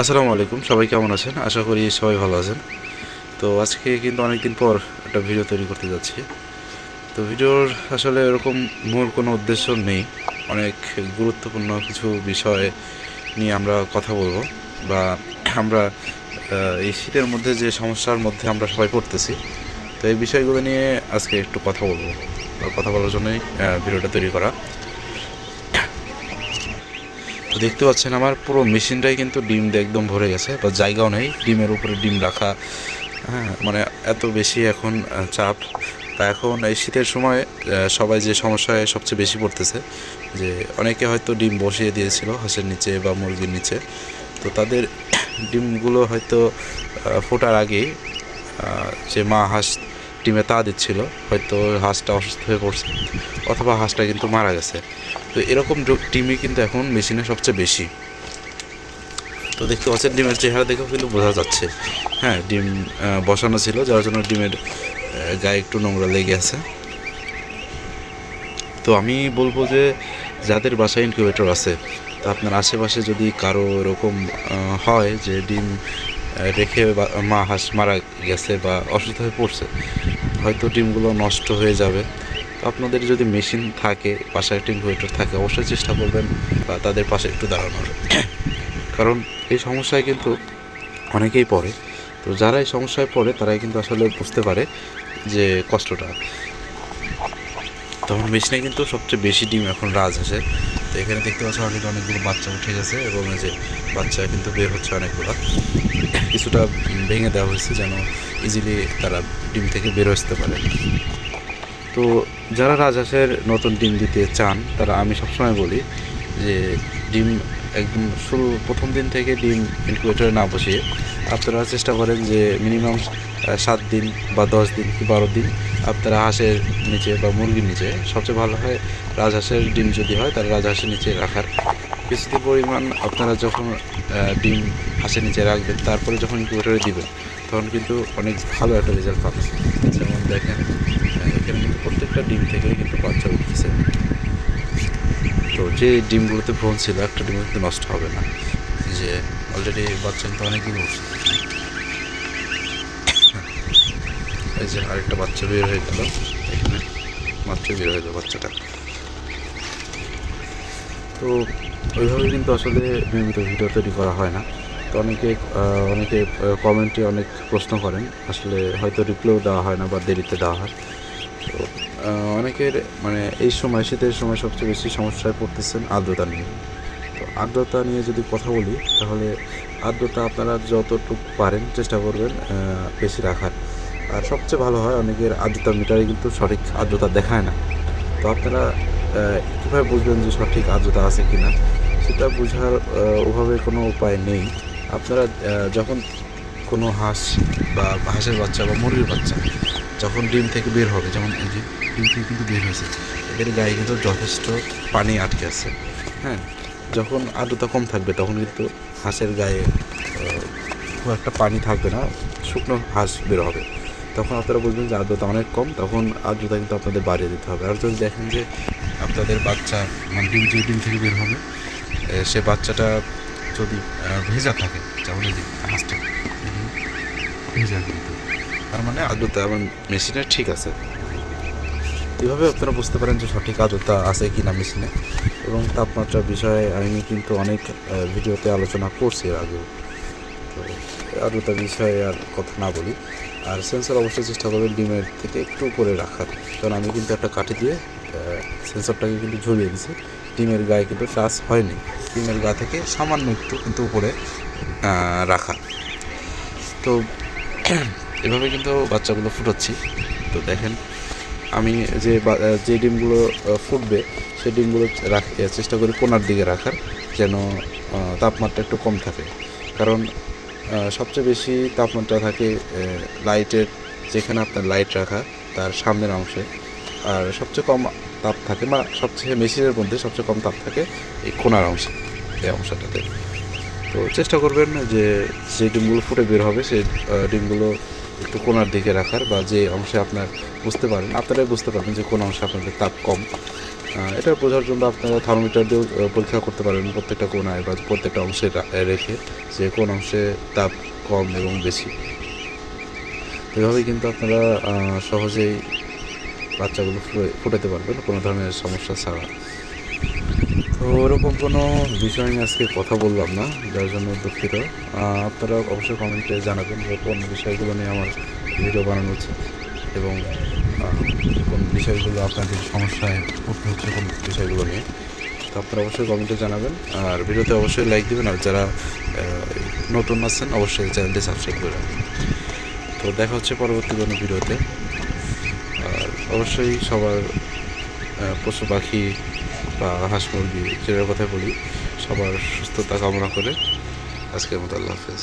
আসসালামু আলাইকুম, সবাই কেমন আছেন? আশা করি সবাই ভালো আছেন। তো আজকে কিন্তু অনেকদিন পর একটা ভিডিও তৈরি করতে যাচ্ছি। তো ভিডিওর আসলে এরকম মূল কোনো উদ্দেশ্য নেই। অনেক গুরুত্বপূর্ণ কিছু বিষয় নিয়ে আমরা কথা বলব বা আমরা এই শীতের মধ্যে যে সমস্যার মধ্যে আমরা সবাই পড়তেছি, তো এই বিষয়গুলো নিয়ে আজকে একটু কথা বলব কথা বলার জন্যই ভিডিওটা তৈরি করা। তো দেখতে পাচ্ছেন আমার পুরো মেশিনটাই কিন্তু ডিম দিয়ে একদম ভরে গেছে, বা জায়গাও নেই। ডিমের উপরে ডিম রাখা হ্যাঁ মানে এত বেশি এখন চাপ। তা এখন এই শীতের সময় সবাই যে সমস্যায় সবচেয়ে বেশি পড়তেছে, যে অনেকে হয়তো ডিম বসিয়ে দিয়েছিল হাঁসের নিচে বা মুরগির নিচে। তো তাদের ডিমগুলো হয়তো ফোটার আগেই যে মা হাঁস ডিমে তা দিচ্ছিল, হয়তো হাঁসটা অসুস্থ হয়ে পড়ছে, অথবা হাঁসটা কিন্তু মারা গেছে। তো এরকম ডিমই কিন্তু এখন মেশিনে সবচেয়ে বেশি। তো দেখতে পাচ্ছেন, ডিমের চেহারা দেখেও কিন্তু বোঝা যাচ্ছে। হ্যাঁ ডিম বসানো ছিল, যার জন্য ডিমের গায়ে একটু নোংরা লেগে আছে। তো আমি বলব যে, যাদের বাসায় ইনকিউবেটর আছে, তা আপনার আশেপাশে যদি কারও এরকম হয় যে ডিম রেখে মা হাঁস মারা গেছে বা অসুস্থ হয়ে পড়ছে, হয়তো ডিমগুলো নষ্ট হয়ে যাবে। তো আপনাদের যদি মেশিন থাকে, বাসায় একটা ইনকিউবেটর থাকে, অবশ্যই চেষ্টা করবেন বা তাদের পাশে একটু দাঁড়ানোর। কারণ এই সমস্যায় কিন্তু অনেকেই পড়ে। তো যারা এই সমস্যায় পড়ে, তারাই কিন্তু আসলে বুঝতে পারে যে কষ্টটা। তখন মেশিনে কিন্তু সবচেয়ে বেশি ডিম এখন রাজ আসে তো এখানে দেখতে পাচ্ছি অলরেডি অনেকগুলো বাচ্চা উঠে গেছে এবং এই যে বাচ্চা কিন্তু বের হচ্ছে অনেকগুলো। কিছুটা ভেঙে দেওয়া হয়েছে যেন ইজিলি তারা ডিম থেকে বেরো আসতে পারে। তো যারা রাজহাঁসের নতুন ডিম দিতে চান, তারা আমি সবসময় বলি যে ডিম একদম শুরু, প্রথম দিন থেকে ডিম ইনকিউবেটরে না বসিয়ে আপনারা চেষ্টা করেন যে মিনিমাম সাত দিন বা দশ দিন কি বারো দিন আপনারা হাঁসের নিচে বা মুরগির নিচে, সবচেয়ে ভালো হয় রাজহাঁসের ডিম যদি হয় তাহলে রাজহাঁসের নিচে রাখার। কিছুটা পরিমাণ আপনারা যখন ডিম হাঁসের নিচে রাখবেন তারপরে যখন ইনকিউবেটরে দিবেন তখন কিন্তু অনেক ভালো একটা রেজাল্ট পাবেন যেমন দেখেন এখানে কিন্তু প্রত্যেকটা ডিম থেকেই কিন্তু বাচ্চা উঠতেছে। তো যে ডিমগুলোতে ভ্রণ ছিল, একটা ডিম কিন্তু নষ্ট হবে না। যে অলরেডি বাচ্চা কিন্তু অনেকগুলো উঠছে এই যে আরেকটা বাচ্চা বের হয়ে গেল, এখানে মাত্র বের হয়ে গেল বাচ্চাটা। তো ওইভাবে কিন্তু আসলে নিয়মিত ভিডিও তৈরি করা হয় না। তো অনেকে অনেকে কমেন্টে অনেক প্রশ্ন করেন, আসলে হয়তো রিপ্লাইও দেওয়া হয় না বা দেরিতে দেওয়া হয়। তো অনেকের মানে এই সময়, শীতের সময় সবচেয়ে বেশি সমস্যায় পড়তেছেন আর্দ্রতা নিয়ে। তো আর্দ্রতা নিয়ে যদি কথা বলি, তাহলে আর্দ্রতা আপনারা যতটুকু পারেন চেষ্টা করবেন বেশি রাখার। আর সবচেয়ে ভালো হয়, অনেকের আর্দ্রতা মিটারে কিন্তু সঠিক আর্দ্রতা দেখায় না। তো আপনারা কীভাবে বুঝবেন যে সঠিক আর্দ্রতা আছে কি না সেটা বোঝার ওভাবে কোনো উপায় নেই। আপনারা যখন কোনো হাঁস বা হাঁসের বাচ্চা বা মুরগির বাচ্চা যখন ডিম থেকে বের হবে, যেমন এই যে ডিম থেকে কিন্তু বের হয়েছে, এদের গায়ে কিন্তু যথেষ্ট পানি আটকে আছে। হ্যাঁ যখন আর্দ্রতা কম থাকবে, তখন কিন্তু হাঁসের গায়ে খুব একটা পানি থাকবে না, শুকনো হাঁস বের হবে। তখন আপনারা বুঝবেন যে আর্দ্রতা অনেক কম, তখন আর্দ্রতা কিন্তু আপনাদের বাড়িয়ে দিতে হবে। আর যদি দেখেন যে আপনাদের বাচ্চা মানে ডিম যে ডিম থেকে বের হবে সে বাচ্চাটা যদি ভেজা থাকে, যেমন হাঁসটা, ভেজা কিন্তু তার মানে আর্দ্রতা আমার মেশিনে ঠিক আছে। এভাবে আপনারা বুঝতে পারেন যে সঠিক আর্দ্রতা আছে কি না মেশিনে। এবং তাপমাত্রার বিষয়ে আমি কিন্তু অনেক ভিডিওতে আলোচনা করছি এর আগেও। তো আর্দ্রতার বিষয়ে আর কথা না বলি। আর সেন্সর অবশ্যই চেষ্টা করবেন ডিমের থেকে একটু উপরে রাখার। কারণ আমি কিন্তু একটা কাঠি দিয়ে সেন্সরটাকে কিন্তু ঝুলিয়ে দিয়েছি ডিমের গায়ে কিন্তু টাচ হয়নি। ডিমের গা থেকে সামান্য একটু কিন্তু উপরে রাখা। তো এভাবে কিন্তু বাচ্চাগুলো ফুটাচ্ছি। তো দেখেন, আমি যে যে ডিমগুলো ফুটবে, সেই ডিমগুলো রাখ, চেষ্টা করি কোনার দিকে রাখার, যেন তাপমাত্রা একটু কম থাকে। কারণ সবচেয়ে বেশি তাপমাত্রা থাকে লাইটের যেখানে আপনার লাইট রাখা, তার সামনের অংশে। আর সবচেয়ে কম তাপ থাকে, বা সবচেয়ে মেশিনের মধ্যে সবচেয়ে কম তাপ থাকে, এই কোনার অংশে, এই অংশটাতে। তো চেষ্টা করবেন যে যে ডিমগুলো ফুটে বের হবে সেই ডিমগুলো একটু কোনার দিকে রাখার, বা যে অংশে আপনার বুঝতে পারেন, আপনারাই বুঝতে পারবেন যে কোন অংশে আপনাদের তাপ কম। এটা বোঝার জন্য আপনারা থার্মোমিটার দিয়েও পরীক্ষা করতে পারেন প্রত্যেকটা কোনায় বা প্রত্যেকটা অংশে রেখে যে কোন অংশে তাপ কম এবং বেশি। এভাবেই কিন্তু আপনারা সহজেই বাচ্চাগুলো ফুটে- ফুটাতে পারবেন, কোনো ধরনের সমস্যা ছাড়া। তো ওরকম কোনো বিষয় নিয়ে আজকে কথা বললাম না, যার জন্য দুঃখিত। আপনারা অবশ্যই কমেন্টে জানাবেন যে কোন বিষয়গুলো নিয়ে আমার ভিডিও বানানো উচিত এবং কোন বিষয়গুলো আপনাদের সমস্যায় পড়তে হচ্ছে, কোন বিষয়গুলো নিয়ে, তো আপনারা অবশ্যই কমেন্টে জানাবেন। আর ভিডিওতে অবশ্যই লাইক দিবেন, আর যারা নতুন আছেন, অবশ্যই চ্যানেলটি সাবস্ক্রাইব করে রাখবেন। তো দেখা হচ্ছে পরবর্তী কোনো ভিডিওতে। আর অবশ্যই সবার পশু পাখি বা হাঁস মুরগি, যেটার কথা বলি, সবার সুস্থতা কামনা করে আজকের মতো আল্লাহ হাফেজ।